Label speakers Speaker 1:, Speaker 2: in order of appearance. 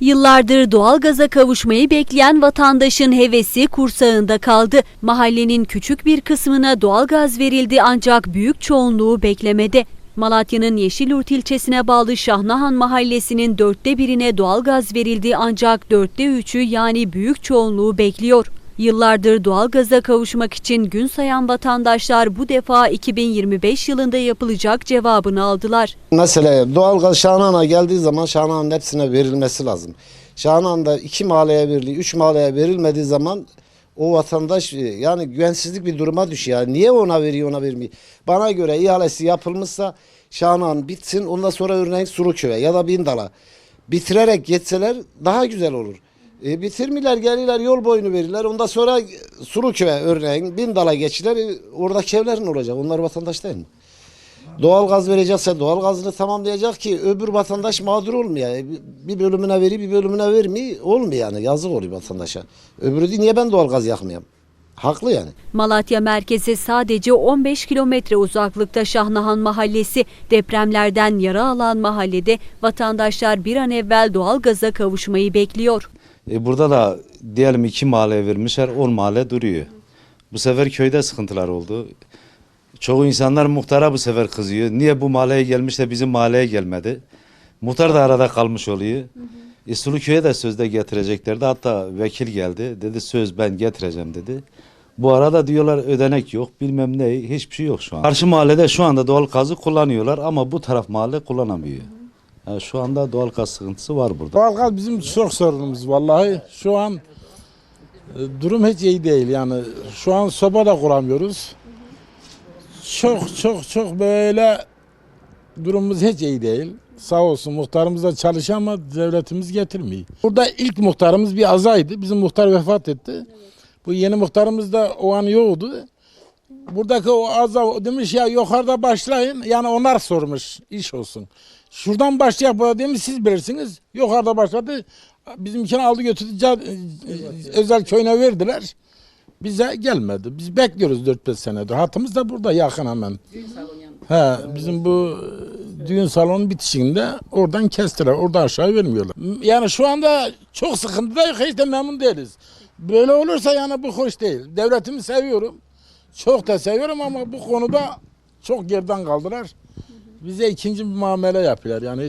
Speaker 1: Yıllardır doğalgaza kavuşmayı bekleyen vatandaşın hevesi kursağında kaldı. Mahallenin küçük bir kısmına doğalgaz verildi ancak büyük çoğunluğu beklemede. Malatya'nın Yeşilyurt ilçesine bağlı Şahnahan mahallesinin dörtte birine doğalgaz verildi ancak dörtte üçü yani büyük çoğunluğu bekliyor. Yıllardır doğalgaza kavuşmak için gün sayan vatandaşlar bu defa 2025 yılında yapılacak cevabını aldılar.
Speaker 2: Mesela doğalgaz Şahan'a geldiği zaman Şahan'ın hepsine verilmesi lazım. Şahan'da iki mahalleye veriliyor, üç mahalleye verilmediği zaman o vatandaş e, yani güvensizlik bir duruma düşüyor. Niye ona veriyor ona vermiyor? Bana göre ihalesi yapılmışsa Şahan bitsin ondan sonra örneğin Suruköy'e ya da Bindal'a bitirerek geçseler daha güzel olur. E, bitirmiler gelirler yol boyunu verirler. Ondan sonra Suruköy'e örneğin Bindal'a geçiler. E, oradaki evlerin olacak. Onlar vatandaş değil mi? Doğal gaz verecekse doğal gazını tamamlayacak ki öbür vatandaş mağdur olmuyor. Yani Bir bölümüne veriyor bir bölümüne vermiyor. Olmuyor yani yazık oluyor vatandaşa. Öbürü değil niye ben doğal gaz yakmayayım? Haklı yani.
Speaker 1: Malatya merkezi sadece 15 kilometre uzaklıkta Şahnahan Mahallesi. Depremlerden yara alan mahallede vatandaşlar bir an evvel doğalgaza kavuşmayı bekliyor.
Speaker 3: E burada da diyelim iki mahalle vermişler, on mahalle duruyor. Bu sefer köyde sıkıntılar oldu. Çoğu insanlar muhtara bu sefer kızıyor. Niye bu mahalleye gelmiş de bizim mahalleye gelmedi? Muhtar da arada kalmış oluyor. E, Suluköy'e de sözde getireceklerdi. Hatta vekil geldi. Dedi söz ben getireceğim dedi. Bu arada diyorlar ödenek yok bilmem ne hiçbir şey yok şu an. Karşı mahallede şu anda doğal gazı kullanıyorlar ama bu taraf mahalle kullanamıyor. Yani şu anda doğal gaz sıkıntısı var burada.
Speaker 4: Doğalgaz bizim çok sorunumuz vallahi. Şu an e, durum hiç iyi değil yani. Şu an soba da kuramıyoruz. Çok çok çok böyle durumumuz hiç iyi değil. Sağ olsun muhtarımız da çalışıyor ama devletimiz getirmiyor. Burada ilk muhtarımız bir azaydı. Bizim muhtar vefat etti. Bu yeni muhtarımız da o an yoktu. Buradaki o aza demiş ya yukarıda başlayın. Yani onlar sormuş iş olsun. Şuradan başlayıp bu demiş siz bilirsiniz. Yukarıda başladı. Bizimkini aldı götürdü. e, özel köyüne verdiler. Bize gelmedi. Biz bekliyoruz 4-5 senedir. Hatımız da burada yakın hemen. He, bizim bu e, düğün salonu bitişinde oradan kestiler. Orada aşağı vermiyorlar. Yani şu anda çok sıkıntıdayız. Hiç de memnun değiliz. Böyle olursa yani bu hoş değil. Devletimi seviyorum. Çok da seviyorum ama bu konuda çok geriden kaldılar. Bize ikinci bir muamele yapıyorlar. Yani